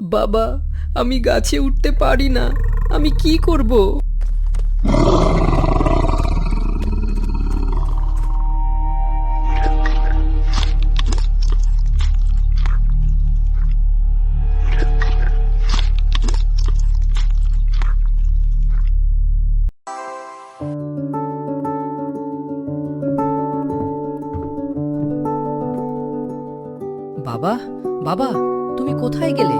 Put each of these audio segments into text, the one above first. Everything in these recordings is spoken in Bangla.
বাবা আমি গাছে উঠতে পারি না। আমি কি করব? বাবা বাবা। তুমি কোথায় গেলে?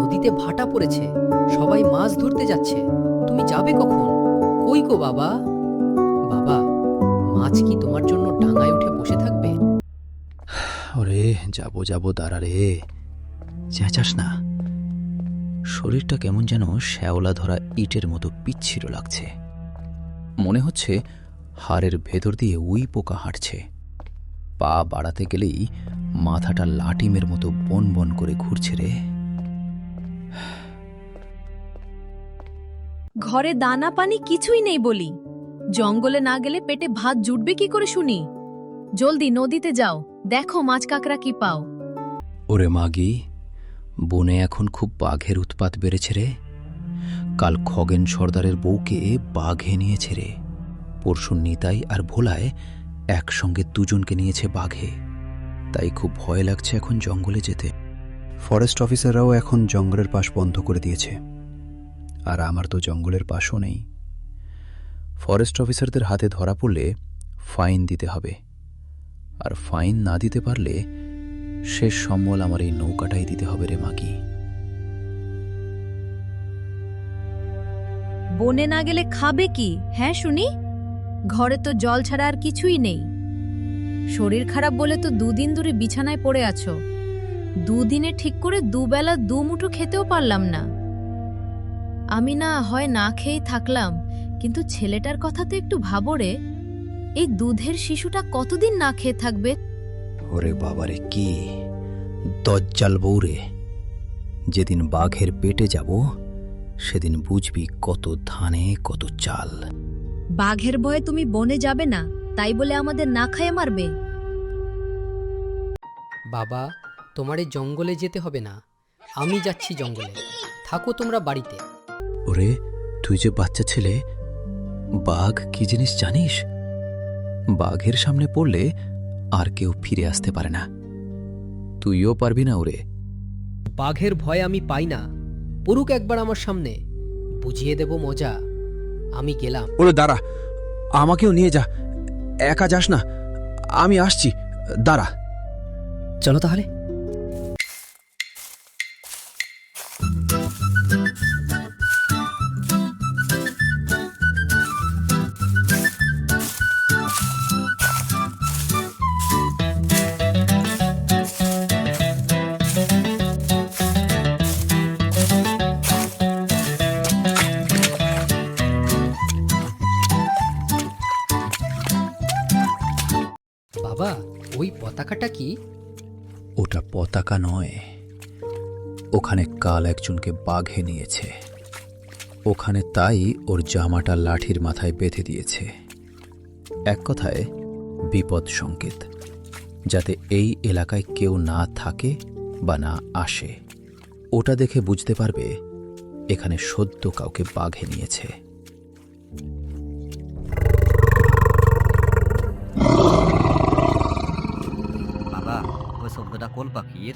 নদীতে ভাটা পড়েছে। সবাই মাছ ধরতে যাচ্ছে। তুমি যাবে কখন? কই গো বাবা? বাবা, মাছ কি তোমার জন্য ডাঙায় উঠে বসে থাকবে? ওরে, যাব যাব, দাঁড়া রে। চেঁচাস না। শরীরটা কেমন যেন শ্যাওলা ধরা ইটের মতো পিচ্ছিল লাগছে। মনে হচ্ছে হাড়ের ভেতর দিয়ে উই পোকা হাঁটছে। পা বাড়াতে গেলেই মাথাটা লাটিমের মতো বন বন করে ঘুরছে রে। ঘরে দানা পানি কিছুই নেই বলি। জঙ্গলে না গেলে পেটে ভাত জুটবে কি করে শুনি? জলদি নদীতে যাও দেখো মাছ কাঁকড়া কি পাও। ওরে মাগি বনে এখন খুব বাঘের উৎপাত বেড়েছে রে। কাল খগেন সর্দারের বউকে বাঘে নিয়েছে রে। পরশু নিতাই আর ভোলায় একসঙ্গে দুজনকে নিয়েছে বাঘে। তাই খুব ভয় লাগছে এখন জঙ্গলে যেতে। ফরেস্ট অফিসাররাও এখন জঙ্গলের পাশ বন্ধ করে দিয়েছে। আর আমার তো জঙ্গলের পাশও নেই। ফরেস্ট অফিসারদের হাতে ধরা পড়লে ফাইন দিতে হবে। আর ফাইন না দিতে পারলে শেষ সম্বল আমার এই নৌকাটাই দিতে হবে রে মাগি। বনে না গেলে খাবে কি? হ্যাঁ শুনি। ঘরে তো জল ছাড়া আর কিছুই নেই। শরীর খারাপ বলে তো দুদিন ধরে বিছানায় পড়ে আছো। দুদিনে ঠিক করে দুবেলা দু মুঠো খেতেও পারলাম না। আমি না হয় না খেয়েই থাকলাম কিন্তু ছেলেটার কথা তো একটু ভাবো রে। এই দুধের শিশুটা কতদিন না খেয়ে থাকবে? ওরে বাবারে কি? দজ্জাল বউরে যেদিন বাঘের পেটে যাব সেদিন বুঝবি কত ধানে কত চাল। বাঘের ভয়ে তুমি বনে যাবে না। তাই বলে আমাদের না খাইয়ে মারবে। বাবা তোমার এই জঙ্গলে যেতে হবে না। আমি যাচ্ছি জঙ্গলে। থাকো তোমরা বাড়িতে। ওরে তুই যে বাচ্চা ছেলে বাঘ কি জিনিস জানিস? বাঘের সামনে পড়লে আর কেউ ফিরে আসতে পারে না। তুইও পারবি না ওরে। বাঘের ভয় আমি পাই না। পড়ুক একবার আমার সামনে। বুঝিয়ে দেব মজা। আমি গেলাম। ওরে দাঁড়া। আমাকেও নিয়ে যা। একা যাস না। আমি আসছি। দাঁড়া। চলো তাহলে। পতাকাটা কি? ওটা পতাকা নয়। ওখানে কাল একজনকে বাঘে নিয়েছে। ওখানে তাই ওর জামাটা লাঠির মাথায় বেঁধে দিয়েছে। এক কথায়, বিপদ সংকেত, যাতে এই এলাকায় কেউ না থাকে বা না আসে। ওটা দেখে বুঝতে পারবে, এখানে সদ্য কাউকে বাঘে নিয়েছে। শব্দটা কোন পাখির?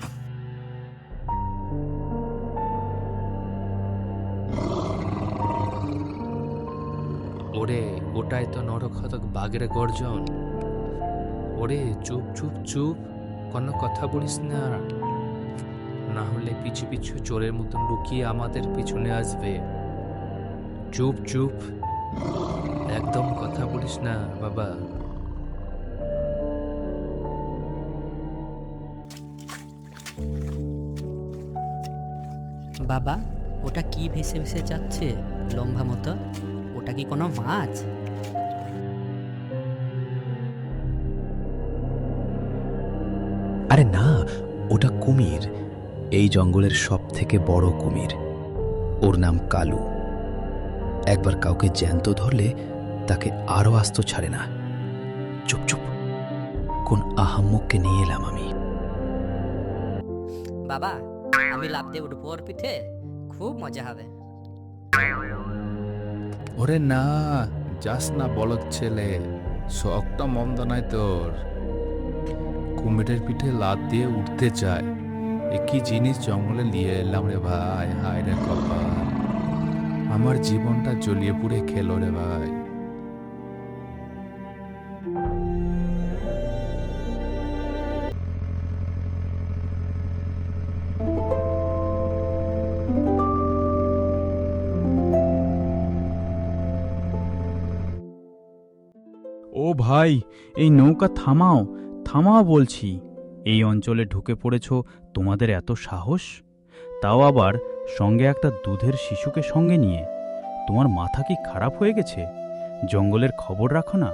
ওরে ওটাই তো নরক্ষতক বাঘের গর্জন। ওরে, চুপ চুপ চুপ, কোনো কথা বলিস না। না হলে পিছু পিছু চোরের মতন লুকিয়ে আমাদের পিছনে আসবে। চুপ চুপ। একদম কথা বলিস না, বাবা। বাবা ওটা কি ভেসে ভেসে যাচ্ছে? লম্বা মতো। ওটা কি কোনো মাছ? আরে না ওটা কুমির। এই জঙ্গলের সব থেকে বড় কুমির। ওর নাম কালু। একবার কাউকে জ্যান্ত ধরলে তাকে আরও আস্ত ছাড়ে না। চুপ চুপ। কোন আহাম্মককে নিয়ে এলাম আমি। বাবা আমি লাভ দিয়ে উঠবো ওর পিঠে? খুব মজা হবে। ওরে না, যাস না বলদ ছেলে শখটা মন্দ নয় তোর। কুমিরের পিঠে লাদ দিয়ে উঠতে চায়। এ কি জিনিস জঙ্গলে নিয়ে এলাম রে ভাই? হায় রে কপাল। আমার জীবনটা জ্বলিয়ে পুড়ে খেলো রে ভাই। ও ভাই, এই নৌকা থামাও থামাও বলছি। এই অঞ্চলে ঢুকে পড়েছ তোমাদের এত সাহস? তাও আবার সঙ্গে একটা দুধের শিশুকে সঙ্গে নিয়ে। তোমার মাথা কি খারাপ হয়ে গেছে? জঙ্গলের খবর রাখো না।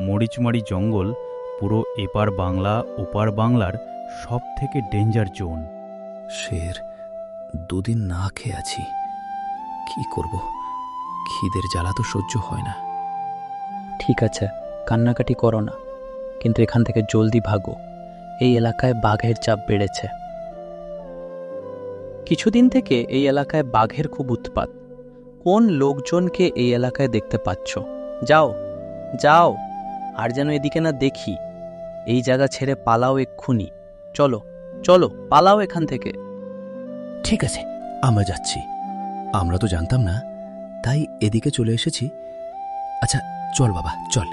মরিচমারি জঙ্গল পুরো এপার বাংলা, ওপার বাংলার সব থেকে ডেঞ্জার জোন। শের, দুদিন না খেয়ে আছি। কি করব? খিদের জ্বালা তো সহ্য হয় না। ঠিক আছে, কান্নাকাটি করো না। কিন্তু এখান থেকে জলদি ভাগো। এই এলাকায় বাঘের চাপ বেড়েছে। কিছুদিন থেকে এই এলাকায় বাঘের খুব উৎপাত। কোন লোকজনকে এই এলাকায় দেখতে পাচ্ছ? যাও যাও, আর যেন এদিকে না দেখি। এই জায়গা ছেড়ে পালাও এক্ষুনি। চলো চলো, পালাও এখান থেকে। ঠিক আছে, আমরা যাচ্ছি। আমরা তো জানতাম না, তাই এদিকে চলে এসেছি। আচ্ছা চল বাবা চল।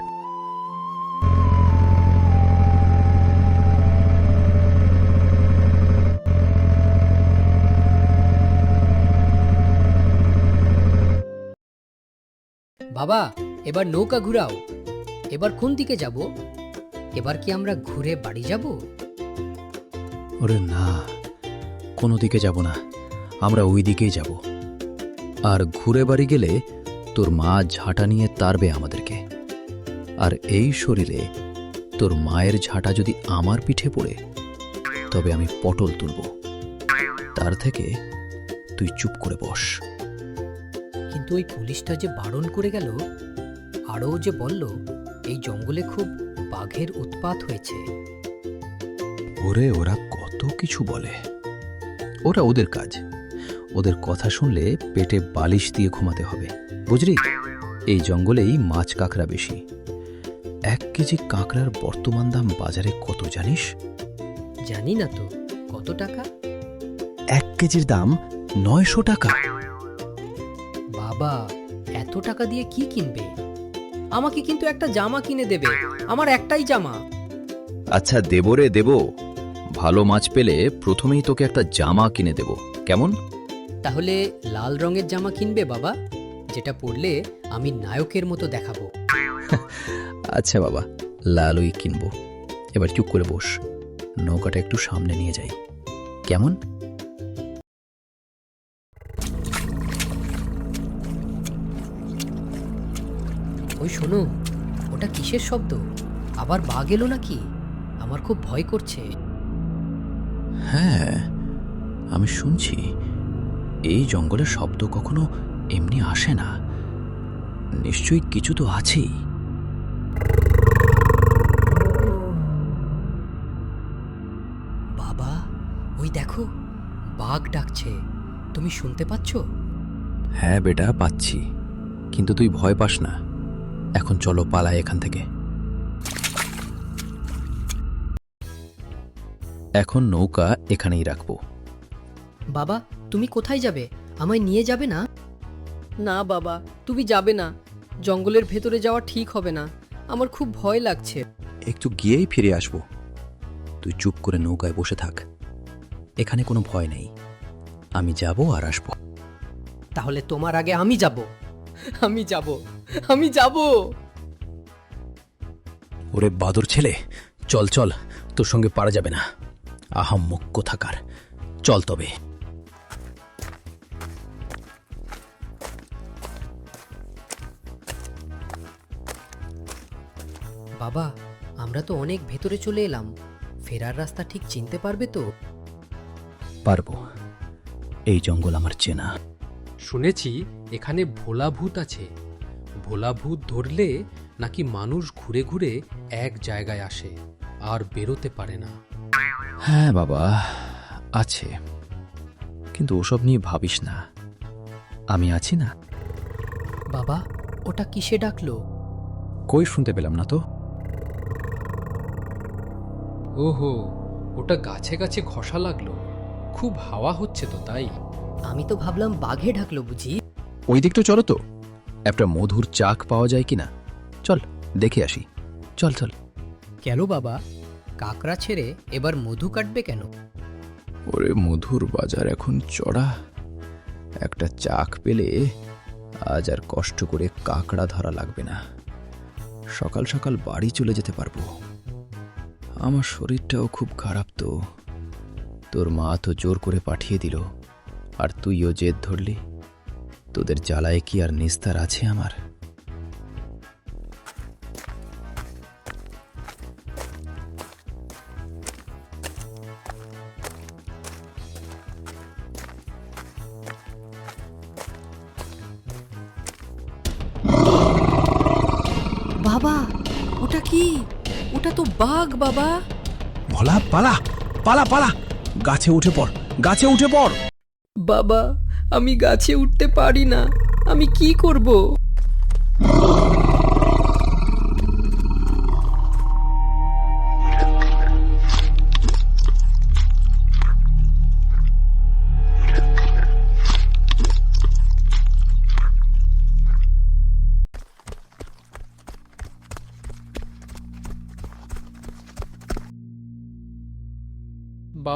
বাবা, এবার নৌকা ঘুরাও। এবার কোন দিকে যাব? এবার কি আমরা ঘুরে বাড়ি যাব? ওরে না, কোনো দিকে যাব না। আমরা ওই দিকেই যাব। আর ঘুরে বাড়ি গেলে তোর মা ঝাঁটা নিয়ে তারবে আমাদেরকে। আর এই শরীরে তোর মায়ের ঝাঁটা যদি আমার পিঠে পড়ে তবে আমি পটল তুলব। তার থেকে তুই চুপ করে বস। কিন্তু ওই পুলিশটা যে বারণ করে গেল আরও যে বলল এই জঙ্গলে খুব বাঘের উৎপাত হয়েছে। ওরে ওরা কত কিছু বলে। ওরা ওদের কাজ। ওদের কথা শুনলে পেটে বালিশ দিয়ে ঘুমাতে হবে বুঝলি? এই জঙ্গলেই মাছ কাঁকড়া বেশি। এক কেজি কাঁকড়ার বর্তমান দাম বাজারে কত জানিস? জানি না তো কত টাকা? এক কেজির দাম নয়শো টাকা। বাবা এত টাকা দিয়ে কি কিনবে? আমাকে কিন্তু একটা জামা কিনে দেবে আমার একটাই জামা। আচ্ছা দেব রে দেব। ভালো মাছ পেলে প্রথমেই তোকে একটা জামা কিনে দেব কেমন? তাহলে লাল রঙের জামা কিনবে বাবা? যেটা পরলে আমি নায়কের মতো দেখাবো। আচ্ছা বাবা লালই কিনবো। এবার চুপ করে বস নৌকাটা একটু সামনে নিয়ে যাই। কেমন? ওই শোনো ওটা কিসের শব্দ? আবার বাঘ এলো নাকি? আমার খুব ভয় করছে। হ্যাঁ আমি শুনছি। এই জঙ্গলের শব্দ কখনো এমনি আসে না। নিশ্চয়ই কিছু তো আছেই। বাবা ওই দেখো বাঘ ডাকছে। তুমি শুনতে পাচ্ছ? হ্যাঁ বেটা পাচ্ছি। কিন্তু তুই ভয় পাস না। এখন চলো পালাই এখান থেকে। এখন নৌকা এখানেই রাখব। বাবা তুমি কোথায় যাবে? আমায় নিয়ে যাবে না? না বাবা তুমি যাবে না। জঙ্গলের ভেতরে যাওয়া ঠিক হবে না। আমার খুব ভয় লাগছে। একটু গিয়েই ফিরে আসব। তুই চুপ করে নৌকায় বসে থাক। এখানে কোনো ভয় নেই। আমি যাব আর আসব। তাহলে তোমার আগে আমি যাব। আমি যাব। আমি যাব। ওরে বাদর ছেলে চল চল তোর সঙ্গে পারা যাবে না। আহাম্মক কোথাকার চল তবে। বাবা আমরা তো অনেক ভেতরে চলে এলাম। ফেরার রাস্তা ঠিক চিনতে পারবে তো? পারব। এই জঙ্গল আমার চেনা। শুনেছি এখানে ভোলা ভূত আছে। ভোলা ভূত ধরলে নাকি মানুষ ঘুরে ঘুরে এক জায়গায় আসে আর বেরোতে পারে না। হ্যাঁ বাবা আছে। কিন্তু ওসব নিয়ে ভাবিস না। আমি আছি না। বাবা ওটা কিসে ডাকলো? কই শুনতে পেলাম না তো? ওহো ওটা গাছে গাছে ঘষা লাগল। খুব হাওয়া হচ্ছে তো তাই। আমি তো ভাবলাম বাঘে ডাকলো বুঝি। ওই দিকটা চলো তো। একটা মধুর চাক পাওয়া যায় কিনা। চল দেখে আসি। চল চল। কেন বাবা কাকড়া ছেড়ে এবার মধু কাটবে কেন? ওরে মধুর বাজার এখন চড়া। একটা চাক পেলে আজ আর কষ্ট করে কাকড়া ধরা লাগবে না। সকাল সকাল বাড়ি চলে যেতে পারব। আমার শরীরটাও খুব খারাপ তো। তোর মা তো জোর করে পাঠিয়ে দিল। আর তুইও জেদ ধরলি? তোদের জ্বালায় কি আর নিস্তার আছে আমার? বাবা। ভোলা পালা পালা পালা। গাছে উঠে পড় গাছে উঠে পড়। বাবা আমি গাছে উঠতে পারি না। আমি কি করব?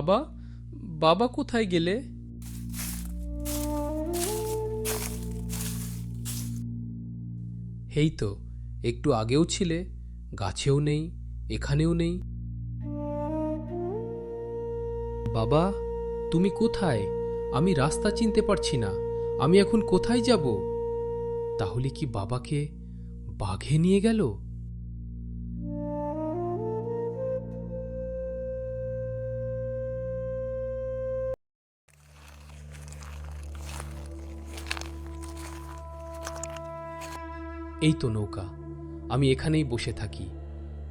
বাবা? বাবা কোথায় গেলে? হেই তো, একটু আগেও ছিলে, গাছেও নেই, এখানেও নেই। বাবা, তুমি কোথায়? আমি রাস্তা চিনতে পারছি না, আমি এখন কোথায় যাব? তাহলে কি বাবাকে বাঘে নিয়ে গেল? এই তো নৌকা, আমি এখানেই বসে থাকি,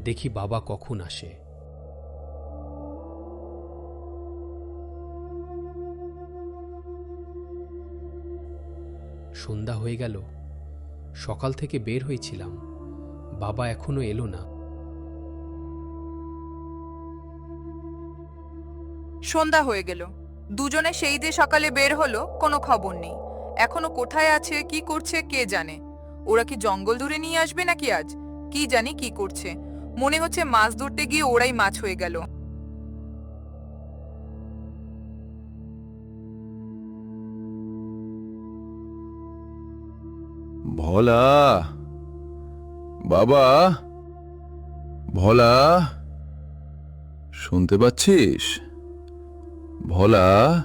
দেখি বাবা কখন আসে। সন্ধ্যা হয়ে গেল, সকাল থেকে বের হয়েছিলাম, বাবা এখনও এলো না। সন্ধ্যা হয়ে গেল, দুজনে সেই দিয়ে সকালে বের হলো, কোনো খবর নেই, এখনও কোথায় আছে, কি করছে, কে জানে। ওরা কি জঙ্গল ধরে নিয়ে আসবে নাকি আজ? কি জানি কি করছে। মনে হচ্ছে মাছ ধরতে গিয়ে ওরাই মাছ হয়ে গেল। ভোলা! বাবা! ভোলা! শুনতে পাচ্ছিস? ভোলা!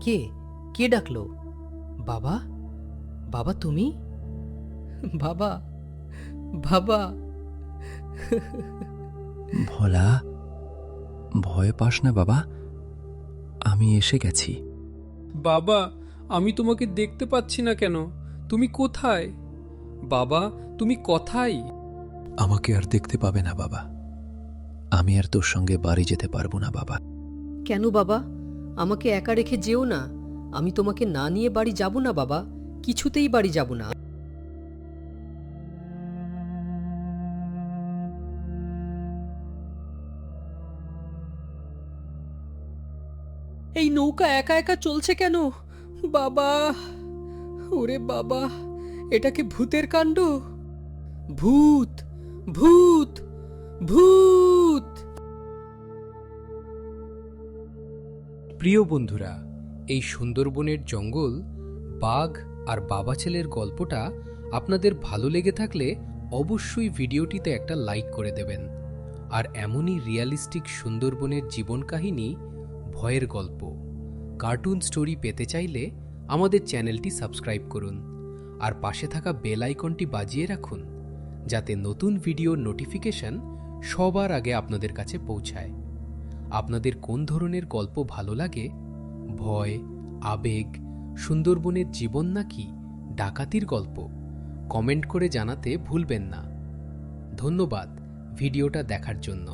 কে? কে ডাকলো? বাবা? বাবা তুমি? বাবা বাবা। ভোলা ভয় পাস না বাবা। আমি এসে গেছি। বাবা আমি তোমাকে দেখতে পাচ্ছি না কেন? তুমি কোথায়? বাবা তুমি কোথায় আমাকে আর দেখতে পাবে না বাবা। আমি আর তোর সঙ্গে বাড়ি যেতে পারব না বাবা। কেন বাবা? আমাকে একা রেখে যেও না। আমি তোমাকে না নিয়ে বাড়ি যাব না বাবা। কিছুতেই বাড়ি যাব না। এই নৌকা একা একা চলছে কেন? বাবা, ওরে বাবা, এটা কি ভূতের কাণ্ড? ভূত ভূত ভূত! প্রিয় বন্ধুরা, এই সুন্দরবনের জঙ্গল বাঘ আর বাবা ছেলের গল্পটা আপনাদের ভালো লেগে থাকলে অবশ্যই ভিডিওটিতে একটা লাইক করে দেবেন। আর এমনই রিয়ালিস্টিক সুন্দরবনের জীবন কাহিনী, ভয়ের গল্প, কার্টুন স্টোরি পেতে চাইলে আমাদের চ্যানেলটি সাবস্ক্রাইব করুন। আর পাশে থাকা বেল আইকনটি বাজিয়ে রাখুন, যাতে নতুন ভিডিওর নোটিফিকেশন সবার আগে আপনাদের কাছে পৌঁছায়। আপনাদের কোন ধরনের গল্প ভালো লাগে? ভয়, আবেগ সুন্দরবনের জীবন নাকি ডাকাতির গল্প? কমেন্ট করে জানাতে ভুলবেন না। ধন্যবাদ ভিডিওটা দেখার জন্য।